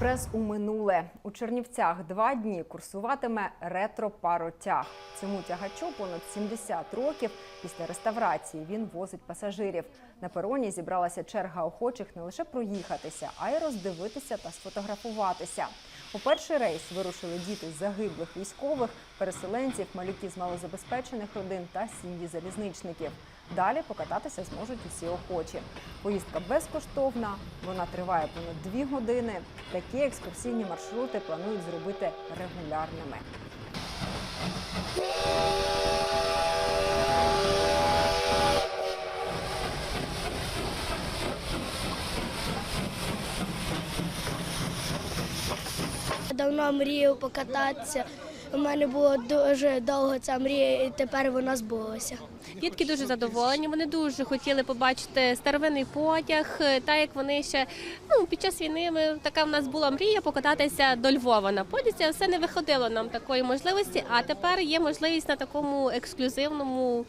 Експрес у минуле у Чернівцях два дні курсуватиме ретро-паротяг. Цьому тягачу понад 70 років. Після реставрації він возить пасажирів. На пероні зібралася черга охочих не лише проїхатися, а й роздивитися та сфотографуватися. У перший рейс вирушили діти загиблих військових, переселенців, малюки з малозабезпечених родин та сім'ї залізничників. Далі покататися зможуть усі охочі. Поїздка безкоштовна, вона триває понад дві години. Такі екскурсійні маршрути планують зробити регулярними. Давно мріяв покататися. У мене було дуже довго ця мрія, і тепер вона збулася. Дітки дуже задоволені. Вони дуже хотіли побачити старовинний потяг. так Та як вони ще ну під час війни ми така в нас була мрія покататися до Львова на потязі. Все не виходило нам такої можливості. А тепер є можливість на такому ексклюзивному